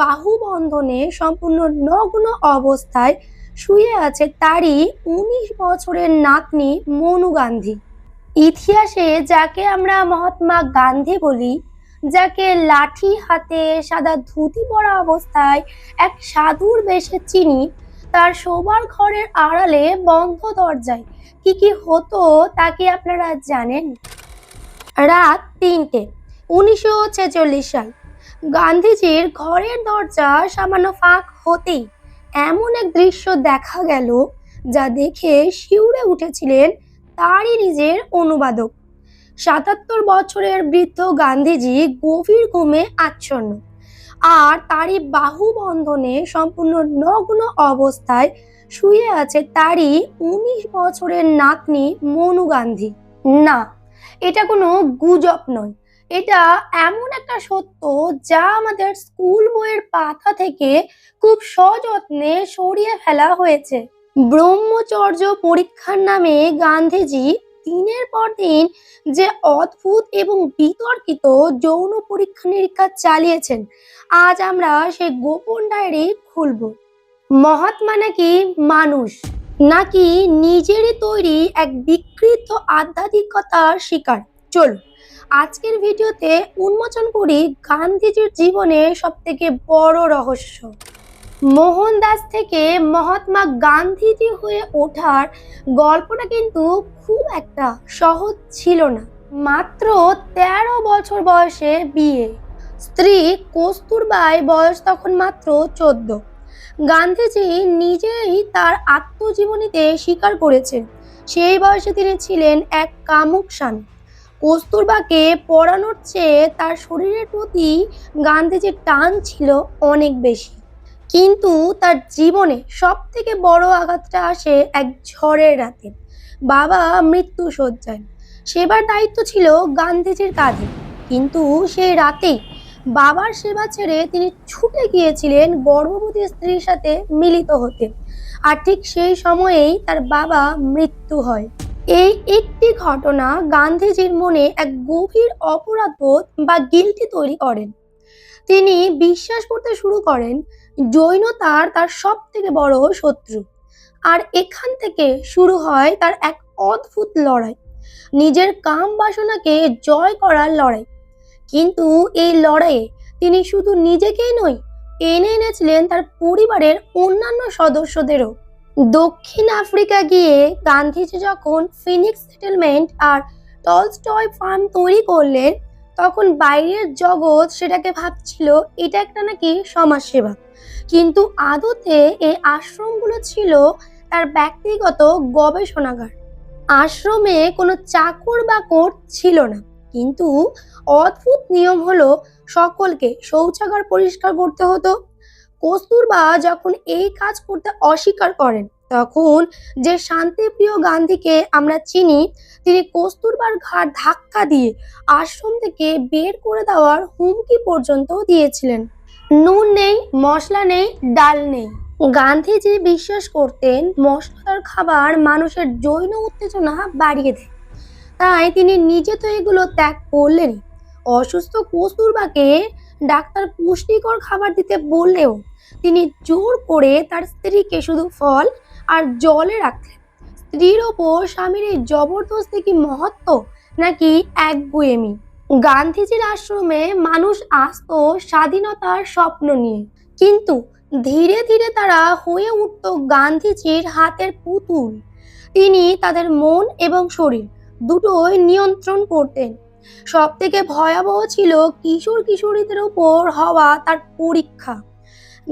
বাহু বন্ধনে সম্পূর্ণ নগ্ন অবস্থায় শুয়ে আছে তারই উনিশ বছরের নাতনি মনু গান্ধী। ইতিহাসে যাকে আমরা মহাত্মা গান্ধী বলি, যাকে লাঠি হাতে সাদা ধুতি পরা অবস্থায় এক সাধুর বেশে চিনি, তার শোবার ঘরের আড়ালে বন্ধ দরজায়। কি কি হতো তা কি আপনারা জানেন? রাত তিনটে, উনিশশো ছেচল্লিশ সাল। গান্ধীজির ঘরের দরজা সামান্য ফাঁক হতেই এমন এক দৃশ্য দেখা গেল যা দেখে শিউরে উঠেছিলেন তারই নিজের অনুবাদক। সাতাত্তর বছরের বৃদ্ধ গান্ধীজি গভীর ঘুমে আচ্ছন্ন। আর তারই বাহু বন্ধনে সম্পূর্ণ নগ্ন অবস্থায় শুয়ে আছে তারই উনিশ বছরের নাতনি মনু গান্ধী। না, এটা কোনো গুজব নয়। এটা এমন একটা সত্য যা আমাদের স্কুল বইয়ের পাতা থেকে খুব সযত্নে সরিয়ে ফেলা হয়েছে। ব্রহ্মচর্য পরীক্ষার নামে গান্ধীজি দিনের পর দিন যে অদ্ভুত এবং বিতর্কিত যৌন পরীক্ষা নিরীক্ষা চালিয়েছেন, আজ আমরা সেই গোপন ডায়েরি খুলব। মহাত্মা নাকি মানুষ, নাকি নিজেরই তৈরি এক বিকৃত আধ্যাত্মিকতার শিকার? চলুন আজকের ভিডিওতে উন্মোচন করি গান্ধীজির জীবনের সব থেকে বড় রহস্য। মোহনদাস থেকে মহাত্মা গান্ধীজি হয়ে ওঠার গল্পটা কিন্তু খুব একটা সহজ ছিল না। মাত্র তেরো বছর বয়সে বিয়ে। স্ত্রী কস্তুরবাই বয়স তখন মাত্র চোদ্দ। গান্ধীজি নিজেই তার আত্মজীবনীতে স্বীকার করেছেন। সেই বয়সে তিনি ছিলেন এক কামুক স্বামী। কস্তুরবাকে পড়ানোর চেয়ে তার শরীরের প্রতি গান্ধীজির টান ছিল অনেক বেশি। কিন্তু তার জীবনে সব থেকে বড় আঘাতটা আসে এক ঝড়ের রাতে। বাবা মৃত্যু শয্যায়। সেবার দায়িত্ব ছিল গান্ধীজির কাঁধে। কিন্তু সেই রাতেই বাবার সেবা ছেড়ে তিনি ছুটে গিয়েছিলেন গর্ভবতী স্ত্রীর সাথে মিলিত হতে। আর ঠিক সেই সময়েই তার বাবা মৃত্যু হয়। এই একটি ঘটনা গান্ধীজির মনে এক গভীর অপরাধবোধ বা গিলটি তৈরি করেন। তিনি বিশ্বাস করতে শুরু করেন জৈনতার তার সব থেকে বড় শত্রু। আর এখান থেকে শুরু হয় তার এক অদ্ভুত লড়াই। নিজের কাম বাসনাকে জয় করার লড়াই। কিন্তু এই লড়াইয়ে তিনি শুধু নিজেকেই নয়, এনে এনেছিলেন তার পরিবারের অন্যান্য সদস্যদেরও। দক্ষিণ আফ্রিকা গিয়ে গান্ধীজি যখন ফিনিক্স সেটেলমেন্ট আর টলস্টয় ফার্ম তৈরি করলেন, তখন বাইরের জগৎ সেটাকে ভাবছিল, এটা একটা নাকি সমাজসেবা? কিন্তু আদতে এই আশ্রমগুলো ছিল তার ব্যক্তিগত গবেষণাগার। আশ্রমে কোনো চাকর বাকর ছিল না। কিন্তু অদ্ভুত নিয়ম হলো, সকলকে শৌচাগার পরিষ্কার করতে হতো। কস্তুরবা যখন এই কাজ করতে অস্বীকার করেন, তখন যে শান্তিপ্রিয় গান্ধীকে আমরা চিনি, তিনি কস্তুরবার ঘাট ধাক্কা দিয়ে আশ্রম থেকে বের করে দেওয়ার হুমকি পর্যন্ত দিয়েছিলেন। নুন নেই, মশলা নেই, ডাল নেই। গান্ধীজি বিশ্বাস করতেন মশলাদার খাবার মানুষের জৈন উত্তেজনা বাড়িয়ে দেয়। তাই তিনি নিজে তো এগুলো ত্যাগ করলেনই। অসুস্থ কস্তুরবাকে ডাক্তার পুষ্টিকর খাবার দিতে বললেও তিনি জোর করে তার স্ত্রীকে শুধু ফল আর জলে রাখলেন। স্ত্রীর ওপর স্বামীর এই জবরদস্তি কি মহত্ব নাকি একগুয়েমি গান্ধীজির আশ্রমে মানুষ আসতো স্বাধীনতার স্বপ্ন নিয়ে। কিন্তু ধীরে ধীরে তারা হয়ে উঠত গান্ধীজির হাতের পুতুল। তিনি তাদের মন এবং শরীর দুটোই নিয়ন্ত্রণ করতেন। সব থেকে ভয়াবহ ছিল কিশোর কিশোরীদের উপর হওয়া তার পরীক্ষা।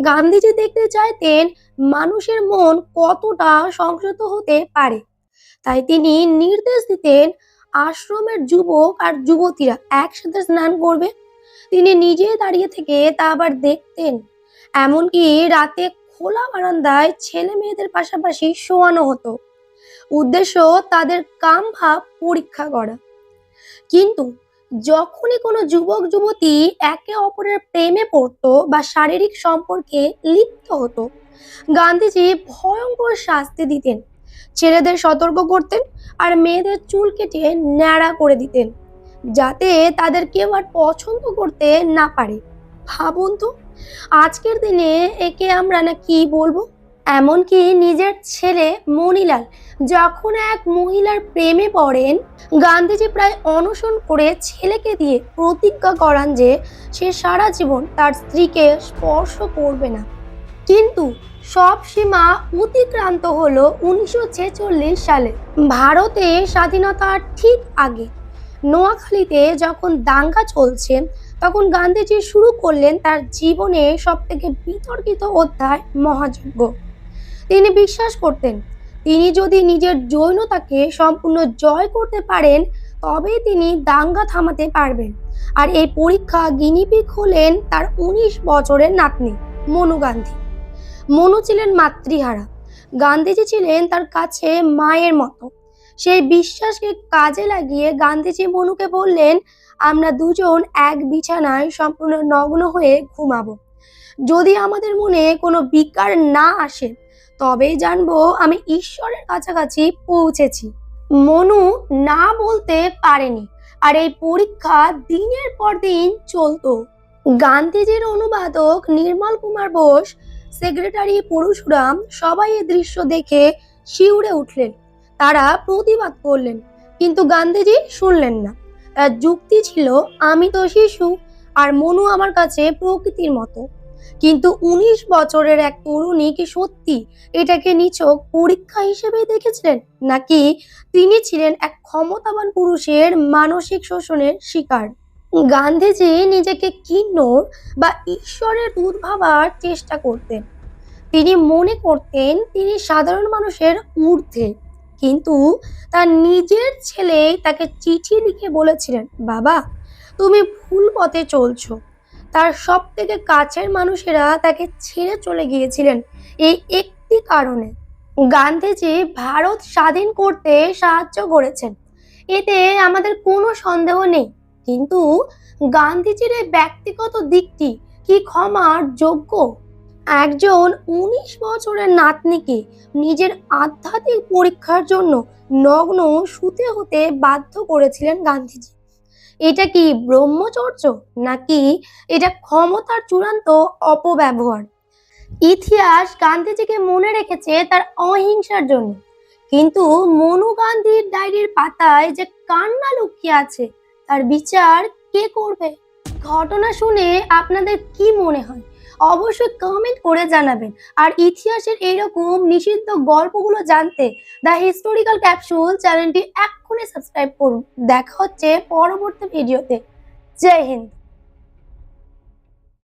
গান্ধীজি দেখতে চাইতেন মানুষের মন কতটা সংযত হতে পারে। তাই তিনি নির্দেশ দিতেন আশ্রমের যুবক আর যুবতীরা একসাথে স্নান করবে। তিনি নিজে দাঁড়িয়ে থেকে তা আবার দেখতেন। এমনকি রাতে খোলা বারান্দায় ছেলে মেয়েদের পাশাপাশি শোয়ানো হতো। উদ্দেশ্য তাদের কাম ভাব পরীক্ষা করা। কিন্তু যখনই কোনো যুবক, যুবতী একে অপরের প্রেমে পড়তো বা শারীরিক সম্পর্কে লিপ্ত হতো, গান্ধীজি ভয়ঙ্কর শাস্তি দিতেন। ছেলেদের সতর্ক করতেন আর মেয়েদের চুল কেটে ন্যাড়া করে দিতেন, যাতে তাদের কেউ আর পছন্দ করতে না পারে। ভাবুন তো, আজকের দিনে একে আমরা না কি বলব? এমনকি নিজের ছেলে মনিলাল যখন এক মহিলার প্রেমে পড়েন, গান্ধীজি প্রায় অনশন করে ছেলেকে দিয়ে প্রতিজ্ঞা করান যে সে সারা জীবন তার স্ত্রীকে স্পর্শ করবে না। কিন্তু সব সীমা অতিক্রান্ত হলো উনিশশো ছেচল্লিশ সালে। ভারতে স্বাধীনতার ঠিক আগে। নোয়াখালীতে যখন দাঙ্গা চলছে, তখন গান্ধীজি শুরু করলেন তার জীবনে সব থেকে বিতর্কিত অধ্যায়, মহাযজ্ঞ। তিনি বিশ্বাস করতেন। তিনি যদি নিজের জৈনতাকে সম্পূর্ণ জয় করতে পারেন, তবেই তিনি দাঙ্গা থামাতে পারবেন। আর এই পরীক্ষা গিনিপিক হলেন তার উনিশ বছরের নাতনি, মনু গান্ধী। মনু ছিলেন মাতৃহারা। গান্ধীজি ছিলেন তার কাছে মায়ের মতো। সেই বিশ্বাসকে কাজে লাগিয়ে গান্ধীজি মনুকে বললেন, আমরা দুজন এক বিছানায় সম্পূর্ণ নগ্ন হয়ে ঘুমাবো। যদি আমাদের মনে কোনো বিকার না আসে তবেই জানব আমি ঈশ্বরের কাছাকাছি পৌঁছেছি। মনু না বলতে পারেনি আর এই পরীক্ষা দিনের পর দিন চলতো। গান্ধীজির অনুবাদক নির্মল কুমার বোস, সেক্রেটারি পরশুরাম সবাই এই দৃশ্য দেখে শিউরে উঠলেন। তারা প্রতিবাদ করলেন, কিন্তু গান্ধীজি শুনলেন না। তার যুক্তি ছিল, আমি তো শিশু, আর মনু আমার কাছে প্রকৃতির মতো। কিন্তু উনিশ বছরের এক তরুণী কি সত্যি এটাকে নিছক পরীক্ষা হিসেবে দেখেছিলেন? নাকি তিনি ছিলেন এক ক্ষমতাবান পুরুষের মানসিক শোষণের শিকার? গান্ধীজি নিজেকে কিন্নর বা ঈশ্বরের দূত ভাবার চেষ্টা করতেন। তিনি মনে করতেন তিনি সাধারণ মানুষের ঊর্ধ্বে, কিন্তু তার নিজের ছেলে তাকে চিঠি লিখে বলেছিলেন, বাবা, তুমি ভুল পথে চলছো। তার সব থেকে কাছের মানুষেরা তাকে ছেড়ে চলে গিয়েছিলেন। এই একটি কারণে গান্ধীজি ভারত স্বাধীন করতে সাহায্য করেছেন। এতে আমাদের কোনো সন্দেহ নেই। কিন্তু গান্ধীজির এই ব্যক্তিগত দিকটি কি ক্ষমার যোগ্য? একজন উনিশ বছরের নাতনিকে নিজের আধ্যাত্মিক পরীক্ষার জন্য নগ্ন শুতে হতে বাধ্য করেছিলেন গান্ধীজি। এটা কি ব্রহ্মচর্য নাকি এটা ক্ষমতার চূড়ান্ত অপব্যবহার? ইতিহাস গান্ধীজিকে মনে রেখেছে তার অহিংসার জন্য। কিন্তু মনু গান্ধীর ডায়েরির পাতায় যে কান্না লুকিয়ে আছে, তার বিচার কে করবে? ঘটনা শুনে আপনাদের কি মনে হয়? অবশ্যই কমেন্ট করে জানাবেন। আর ইতিহাসের এইরকম নিষিদ্ধ গল্পগুলো জানতে দ্য হিস্টোরিক্যাল ক্যাপসুল চ্যানেলটি এক্ষুনি সাবস্ক্রাইব করুন। দেখা হচ্ছে পরবর্তী ভিডিওতে জয় হিন্দ।